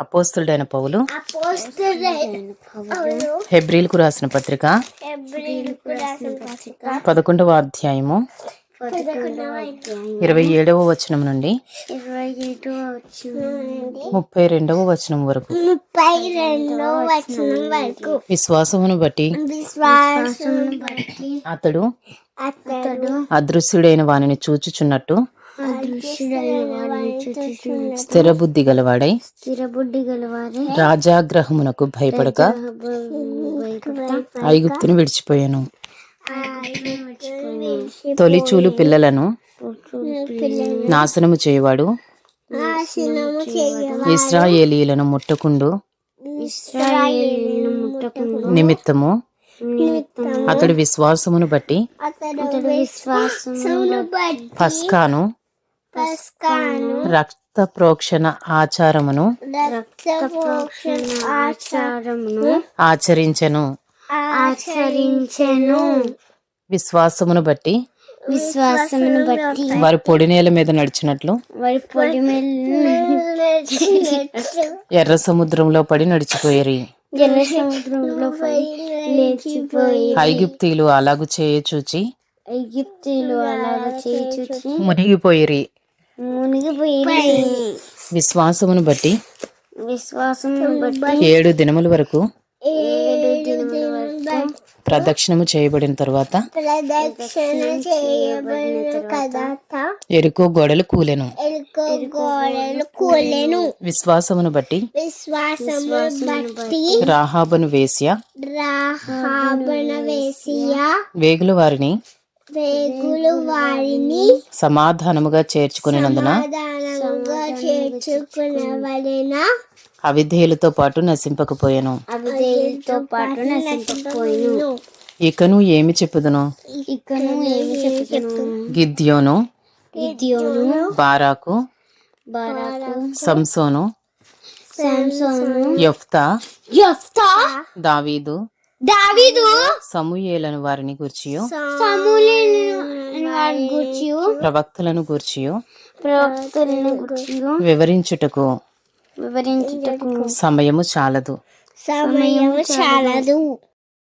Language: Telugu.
అపోస్తుడైన పౌలు. హెబ్రిల్కు రాసిన పత్రిక. పదకొండవ అధ్యాయము. ఇరవై ఏడవ వచనం నుండి ముప్పై రెండవ వచనం వరకు. విశ్వాసమును బట్టి అతడు అదృశ్యుడైన వానిని చూచుచున్నట్టు అదృశ్యుడైన వారిని చూచుచున్న స్థిర బుద్ధి గలవాడై స్థిర బుద్ధి గలవారే రాజాగ్రహమునకు భయపడక ఐగుప్తును విడిచిపోయాను. తొలిచూలు పిల్లలను నాశనము చేయవాడు ఇస్రాయేలీలను ముట్టకుండు నిమిత్తము నిమిత్తం అతడు విశ్వాసమును బట్టి పస్కాను రక్త ప్రోక్షణ ఆచారమును ఆచారమును ఆచరించెను. ఆచరించెను. విశ్వాసమును బట్టి విశ్వాసమును బట్టి వారి పొడి నేల మీద నడిచినట్లు వారి పొడి ఎర్ర సముద్రంలో పడి నడిచిపోయేరి. ఎర్ర సముద్రంలో పడి లేచిపోయి ఐగుప్తీలు అలాగు చేయ చూచి ఐగిప్తులు అలాగ చేయుచు మునిగిపోయిరి. విశ్వాసమును బట్టి విశ్వాసమును బట్టి ఏడు దినముల వరకు ఏడు దినముల వరకు ప్రదక్షిణము చేయబడిన తరువాత ప్రదక్షిణ చేయబడిన కదాత ఎరుకో గోడలు కూలెను. కూలెను. విశ్వాసమును బట్టి రాహాబను వేశ్య రాహాబన వేసియా? వేగుల వారిని వేగులు వారిని సమాధానముగా చేర్చుకునేందున చేర్చుకునవలెన అవిధేయులతో పాటు నశింపకపోయాను. అవిధేయులతో పాటు నశించిపోయిను ఇకను ఏమి చెప్పుదును? ఇకను ఏమి చెప్తున్నాను Gideon Gideon Barak Barak Samson Jephthah Jephthah David David సమూయేలను వారిని గూర్చియు. ప్రవక్తలను గూర్చియు. ప్రవక్తలను గూర్చియు. వివరించుటకు వివరించుటకు సమయము చాలదు. సమయము చాలదు.